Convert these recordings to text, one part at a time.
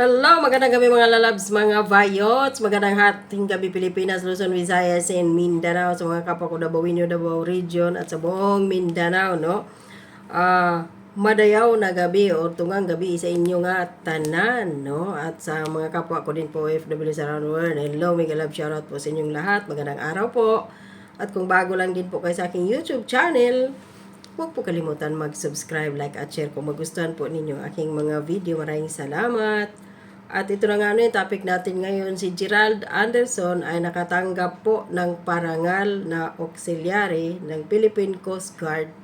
Hello, magandang gabi mga lalabs, mga vayots. Magandang hating gabi Pilipinas, Luzon, Visayas, and Mindanao. Sa mga kapwa ko Dabawinyo, Davao Region, at sa buong Mindanao, no? Ah, madayaw na gabi o tungang gabi sa inyo nga tanan, no? At sa mga kapwa ko din po OFW sa around world. Hello, mega love shoutout po sa inyong lahat. Magandang araw po. At kung bago lang din po kayo sa aking YouTube channel, Huwag po kalimutan mag-subscribe, like at share kung magustuhan po ninyo aking mga video. Maraming salamat. At ito na nga ano yung topic natin ngayon. Si Gerald Anderson ay nakatanggap po ng parangal na auxiliary ng Philippine Coast Guard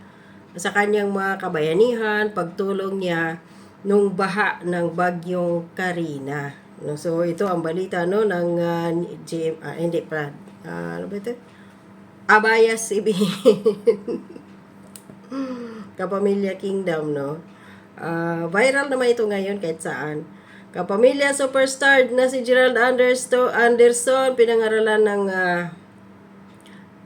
sa kanyang mga kabayanihan, pagtulong niya nung baha ng bagyong Karina. No, so ito ang balita no ng uh, GM, ah, hindi pa, ah, ano ba ito? Abayas CBN. Kapamilya Kingdom, no? Ah, viral naman ito ngayon kahit saan. Kapamilya superstar na si Gerald Anderson, Anderson pinangaralan ng ah,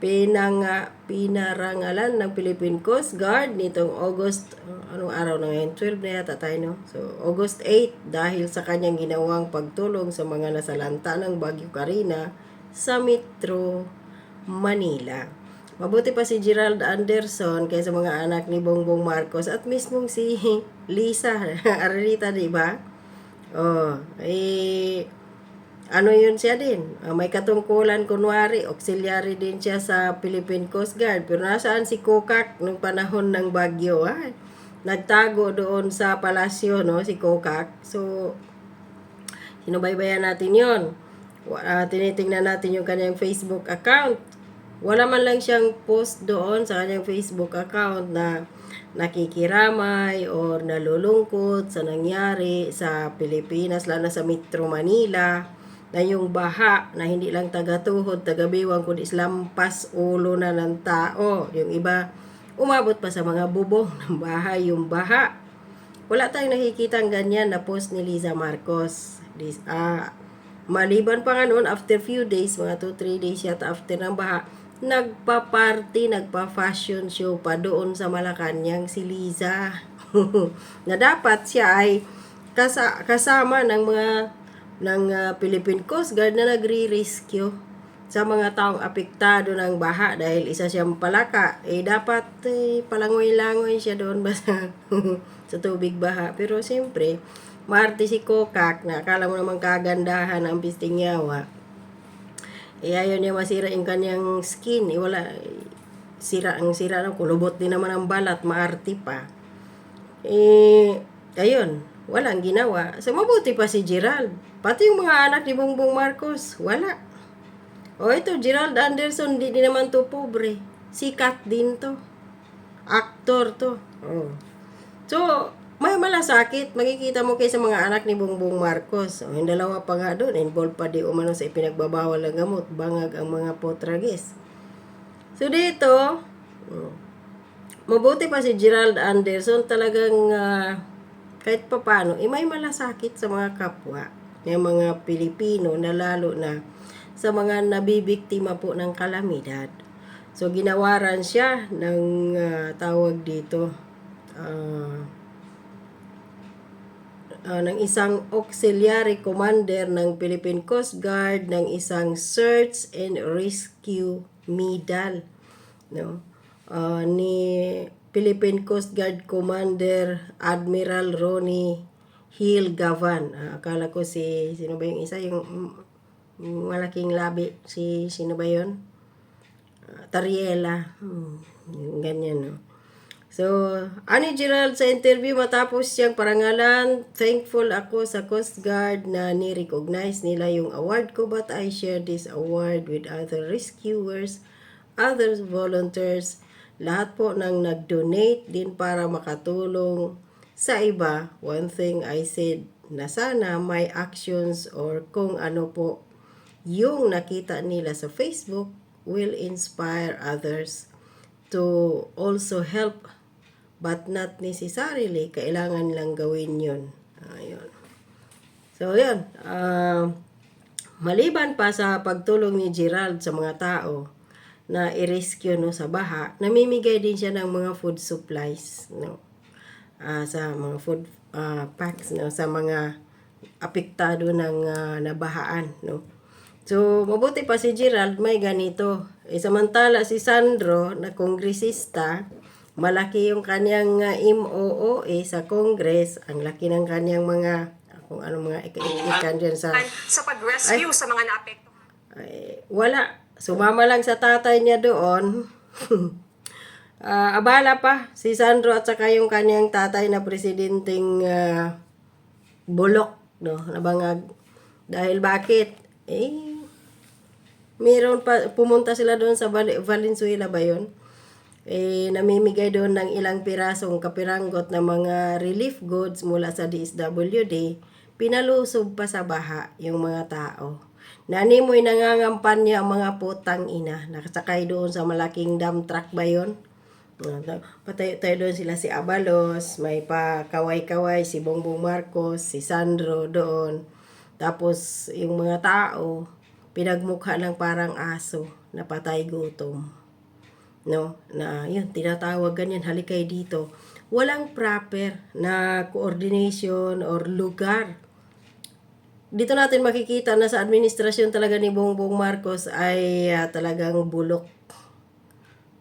pinang pinarangalan ng Philippine Coast Guard nitong August uh, anong araw na ngayon? 12 na yata tayo no? So August 8 dahil sa kanyang ginawang pagtulong sa mga nasalanta ng Bagyo Karina sa Metro Manila. Mabuti pa si Gerald Anderson kaysa mga anak ni Bongbong Marcos at mismong si Lisa Arlita, di ba? Oh, eh ano yun siya din? Ah, may katungkulan kunwari, auxiliary din siya sa Philippine Coast Guard. Pero nasaan si Kokak nung panahon ng bagyo? Ay, nagtago doon sa palasyo, no, si Kokak. So, sinubaybayan natin yon. Uh, tinitingnan natin yung kanyang Facebook account wala man lang siyang post doon sa kanyang Facebook account na nakikiramay or nalulungkot sa nangyari sa Pilipinas, lalo sa Metro Manila, na yung baha na hindi lang taga-tuhod, taga-biwang, kundi lampas ulo na ng tao. Yung iba, umabot pa sa mga bubong ng bahay, yung baha. Wala tayong nakikita ganyan na post ni Liza Marcos. This, ah, maliban pa nga noon, after few days, mga 2-3 days yata after ng baha, nagpa-party, nagpa-fashion show pa doon sa Malacanang si Liza. na dapat siya ay kasa- kasama ng mga ng uh, Philippine Coast Guard na nagre-rescue sa mga taong apektado ng baha dahil isa siyang palaka. Eh, dapat eh, palangoy-langoy siya doon basta sa tubig baha. Pero siyempre, maarte si Kokak na akala mo naman kagandahan ang pistingyawa eh, ayaw niya masira yung kanyang skin. Eh, wala. Sira ang sira ng kulubot din naman ang balat. Maarti pa. Eh, ayun. Walang ginawa. So, mabuti pa si Gerald. Pati yung mga anak ni Bongbong Marcos. Wala. O ito, Gerald Anderson, di naman to pobre. Sikat din to. Aktor to. Oh. So, may malasakit. Makikita mo kay sa mga anak ni Bongbong Marcos. O, yung dalawa pa nga doon, involved pa di umano sa ipinagbabawal ng gamot. Bangag ang mga potragis. So, dito, mabuti pa si Gerald Anderson talagang uh, kahit pa paano, eh, may malasakit sa mga kapwa ng mga Pilipino na lalo na sa mga nabibiktima po ng kalamidad. So, ginawaran siya ng uh, tawag dito, uh, uh, ng isang auxiliary commander ng Philippine Coast Guard ng isang search and rescue medal no? Uh, ni Philippine Coast Guard Commander Admiral Ronnie Hill Gavan. Uh, akala ko si sino ba yung isa? Yung mm, malaking labi si sino ba yun? Uh, Tariela. Hmm, ganyan no So, ani Gerald sa interview matapos siyang parangalan, thankful ako sa Coast Guard na ni-recognize nila yung award ko but I share this award with other rescuers, other volunteers, lahat po nang nag-donate din para makatulong sa iba. One thing I said na sana may actions or kung ano po yung nakita nila sa Facebook will inspire others to also help but not necessarily kailangan lang gawin yun. Ayun. So, yun. Uh, maliban pa sa pagtulong ni Gerald sa mga tao na i-rescue no, sa baha, namimigay din siya ng mga food supplies no, uh, sa mga food uh, packs no, sa mga apektado ng ah, nabahaan, no? So, mabuti pa si Gerald may ganito. E, samantala si Sandro na kongresista, malaki yung kanyang uh, MOOE sa Congress, ang laki ng kanyang mga kung ano mga ik-ikan dyan sa sa pag-rescue sa mga naapektuhan. ay, wala. Sumama lang sa tatay niya doon. Ah, abala pa si Sandro at saka yung kanyang tatay na presidenteng ah, bulok, no? Nabangag. Dahil bakit? Eh, meron pa, pumunta sila doon sa Val- Valenzuela ba yun? Eh, namimigay doon ng ilang pirasong kapiranggot na mga relief goods mula sa DSWD, pinalusob pa sa baha yung mga tao. Nanimoy nangangampanya ang mga putang ina. Nakasakay doon sa malaking dump truck ba yun? Uh, Patay tayo doon sila si Abalos, may pa kaway-kaway si Bongbong Marcos, si Sandro doon. Tapos yung mga tao, pinagmukha ng parang aso na patay gutom. No? Na yun, tinatawag ganyan, halikay dito. Walang proper na coordination or lugar dito natin makikita na sa administrasyon talaga ni Bongbong Marcos ay ah, talagang bulok.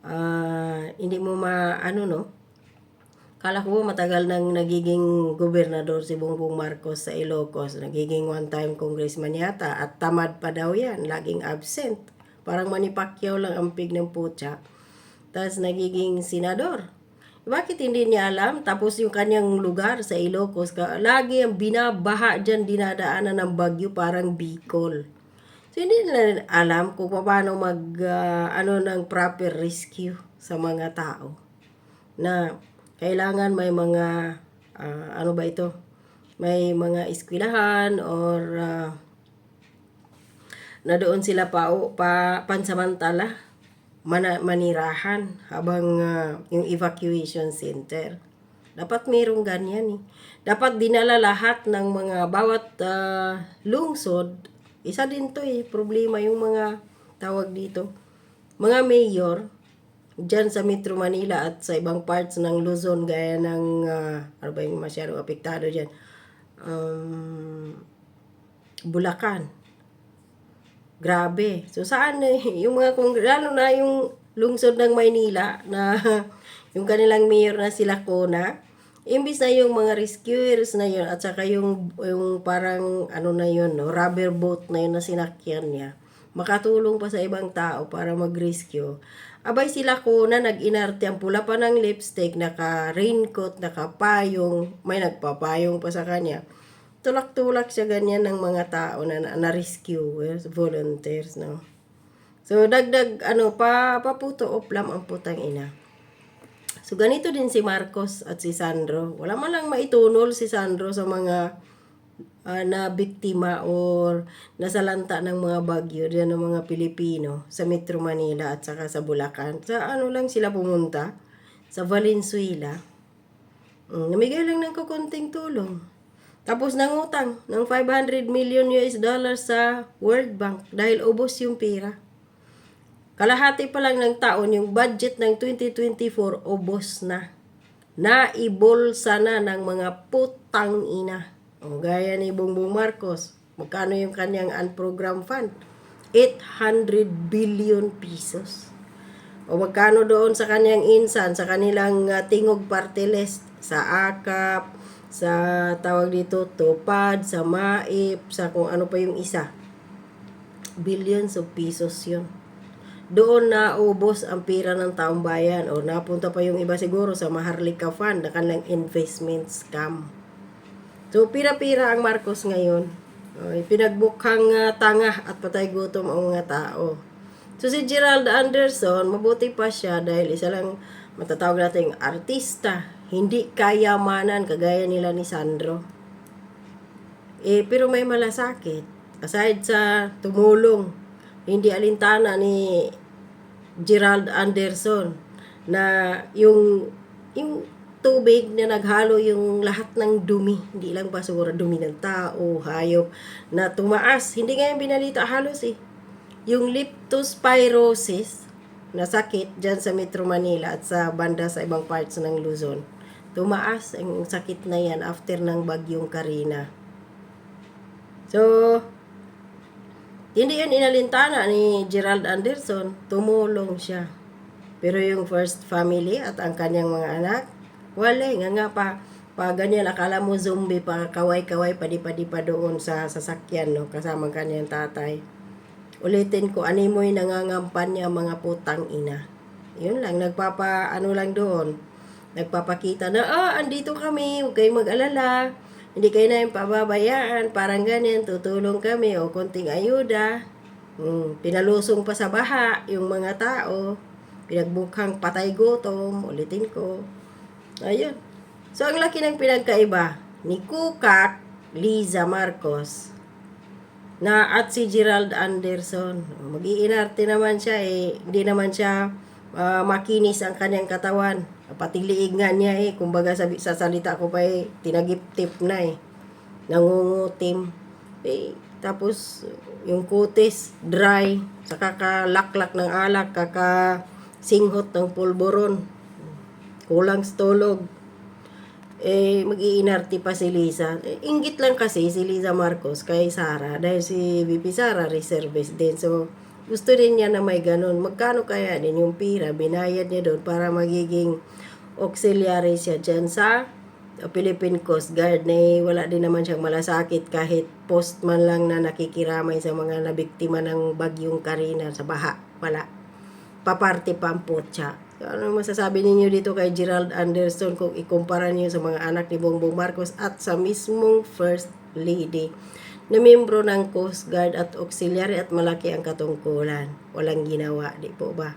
Ah, hindi mo ma ano no? Kala ko matagal nang nagiging gobernador si Bongbong Marcos sa Ilocos, nagiging one-time congressman yata at tamad pa daw yan, laging absent. Parang Manny Pacquiao lang ang pig ng putya. Tapos nagiging senador. Bakit hindi niya alam? Tapos yung kanyang lugar sa Ilocos, lagi ang binabaha dyan, dinadaanan ng bagyo, parang Bicol. So hindi nila alam kung paano mag, ah, ano ng proper rescue sa mga tao. Na kailangan may mga, ah, ano ba ito? May mga eskwelahan or ah, na doon sila pa, pa pansamantala mana, manirahan habang ah, yung evacuation center. Dapat mayroong ganyan eh. Dapat dinala lahat ng mga bawat ah, lungsod. Isa din to eh, problema yung mga tawag dito. Mga mayor, dyan sa Metro Manila at sa ibang parts ng Luzon, gaya ng, ah, ano ba yung masyadong apektado dyan? Um, Bulacan. Grabe. So saan eh, yung mga kung lalo na yung lungsod ng Maynila na yung kanilang mayor na sila Kona, imbis na yung mga rescuers na yun at saka yung yung parang ano na yun, no, rubber boat na yun na sinakyan niya, makatulong pa sa ibang tao para mag-rescue. Abay sila Kona nag-inarte ang pula pa ng lipstick, naka raincoat, naka payong, may nagpapayong pa sa kanya tulak-tulak siya ganyan ng mga tao na na- na-rescuers, volunteers, no? So, dagdag, ano, pa, paputo oplam ang putang ina. So, ganito din si Marcos at si Sandro. Wala man lang maitunol si Sandro sa mga ah, na biktima or nasalanta ng mga bagyo diyan ng mga Pilipino sa Metro Manila at saka sa Bulacan. Sa ano lang sila pumunta? Sa Valenzuela. Mm, namigay lang ng kukunting tulong. Tapos nangutang ng 500 million US dollars sa World Bank dahil ubos yung pera. Kalahati pa lang ng taon yung budget ng 2024 ubos na. Naibulsa na ng mga putang ina. O gaya ni Bongbong Marcos, magkano yung kanyang unprogrammed fund? 800 billion pesos. O magkano doon sa kanyang insan, sa kanilang uh, tingog party list, sa AKAP, sa tawag dito, TOPAD, sa MAIP, sa kung ano pa yung isa. Billions of pesos yun. Doon na ubos ang pira ng taong bayan o napunta pa yung iba siguro sa Maharlika Fund na kanilang investment scam. So, pira-pira ang Marcos ngayon. Ay, pinagbukhang ah, tanga at patay gutom ang mga tao. So, si Gerald Anderson, mabuti pa siya dahil isa lang matatawag nating artista. Hindi kayamanan kagaya nila ni Sandro. Eh, pero may malasakit. Aside sa tumulong, hindi alintana ni Gerald Anderson na yung yung tubig na naghalo yung lahat ng dumi, hindi lang basura, dumi ng tao, hayop, na tumaas. Hindi nga yung binalita halos eh. Yung leptospirosis na sakit dyan sa Metro Manila at sa banda sa ibang parts ng Luzon. Tumaas ang sakit na yan after ng bagyong Karina. So, hindi yun inalintana ni Gerald Anderson. Tumulong siya. Pero yung first family at ang kanyang mga anak, wala nga nga pa. Pa ganyan, akala mo zombie pa, kaway-kaway, padi-padi pa doon sa sasakyan, no, kasama ang kanyang tatay. Ulitin ko, animoy nangangampan niya mga putang ina. Yun lang, nagpapa, ano lang doon. Nagpapakita na, ah, andito kami, huwag kayong mag-alala. Hindi kayo namin pababayaan, parang ganyan, tutulong kami, o konting ayuda. Hmm, pinalusong pa sa baha yung mga tao. Pinagbukhang patay gutom, ulitin ko. Ayun. So, ang laki ng pinagkaiba ni Kukak, Liza Marcos, na at si Gerald Anderson. Mag-iinarte naman siya eh. Hindi naman siya ah, makinis ang kanyang katawan. Pati liig nga niya eh. Kumbaga sabi, sa salita ko pa eh, tinagip-tip na eh. Nangungutim. Eh, tapos yung kutis, dry. Sa kakalaklak ng alak, kakasinghot ng pulboron. Kulang sa tulog eh, mag-iinarte pa si Liza. Eh, inggit lang kasi si Liza Marcos kay Sara dahil si VP Sara reservist din. So, gusto din niya na may ganun. Magkano kaya din yung pira? Binayad niya doon para magiging auxiliary siya dyan sa Philippine Coast Guard na eh, wala din naman siyang malasakit kahit postman lang na nakikiramay sa mga nabiktima ng bagyong Karina sa baha. Wala. Paparte pa ang. So, ano masasabi ninyo dito kay Gerald Anderson kung ikumpara niyo sa mga anak ni Bongbong Marcos at sa mismong First Lady na membro ng Coast Guard at auxiliary at malaki ang katungkulan. Walang ginawa, di po ba?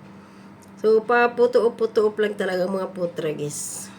So, paputuop-putuop lang talaga mga putragis.